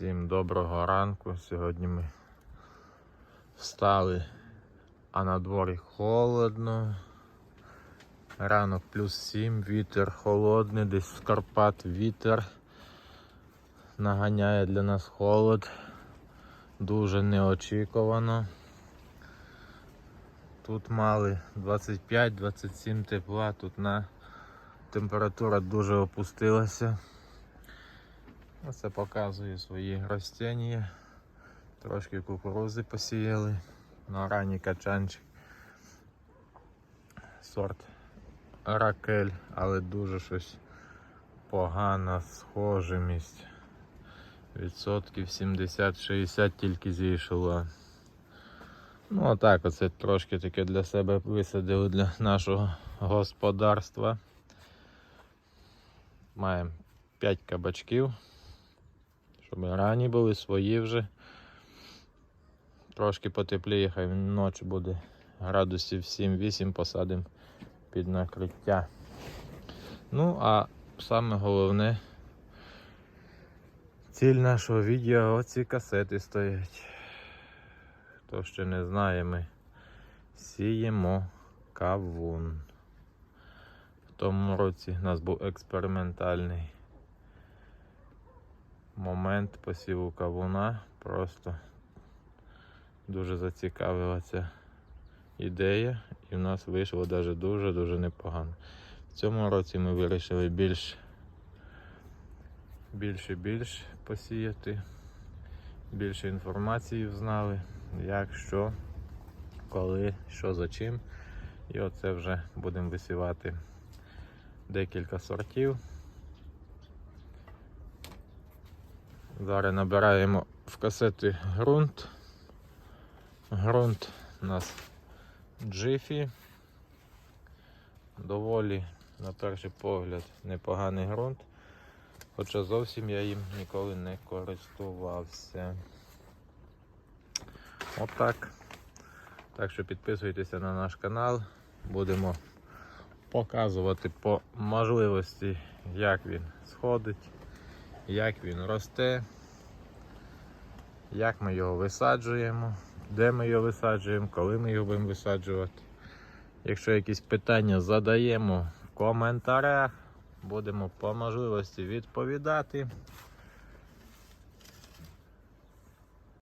Всім доброго ранку. Сьогодні ми встали, а на дворі холодно. Ранок плюс 7, вітер холодний, десь з Карпат вітер наганяє для нас холод. Дуже неочікувано. Тут мали 25-27 тепла, тут на температура дуже опустилася. Оце показує свої ростення. Трошки кукурузи посіяли. На ранній качанчик. Сорт ракель, але дуже щось погана схожимість. Відсотків 70-60 тільки зійшло. Ну, отак оце трошки таке для себе висадили для нашого господарства. Маємо 5 кабачків. Щоб рані були свої вже. Трошки потепліє, хай ночі буде градусів 7-8 посадимо під накриття. Ну, а саме головне, ціль нашого відео оці касети стоять. Хто ще не знає, ми сіємо кавун. В тому році у нас був експериментальний момент посіву кавуна. Просто дуже зацікавила ця ідея, і в нас вийшло навіть дуже-дуже непогано. В цьому році ми вирішили більш більше більш посіяти, більше інформації знали, як, що, коли, що за чим. І оце вже будемо висівати декілька сортів. Зараз набираємо в касети ґрунт. Ґрунт у нас Джифі. Доволі, на перший погляд, непоганий ґрунт. Хоча зовсім я їм ніколи не користувався. Отак. Так що підписуйтеся на наш канал. Будемо показувати по можливості, як він сходить, як він росте, як ми його висаджуємо, де ми його висаджуємо, коли ми його будемо висаджувати. Якщо якісь питання задаємо в коментарях, будемо по можливості відповідати.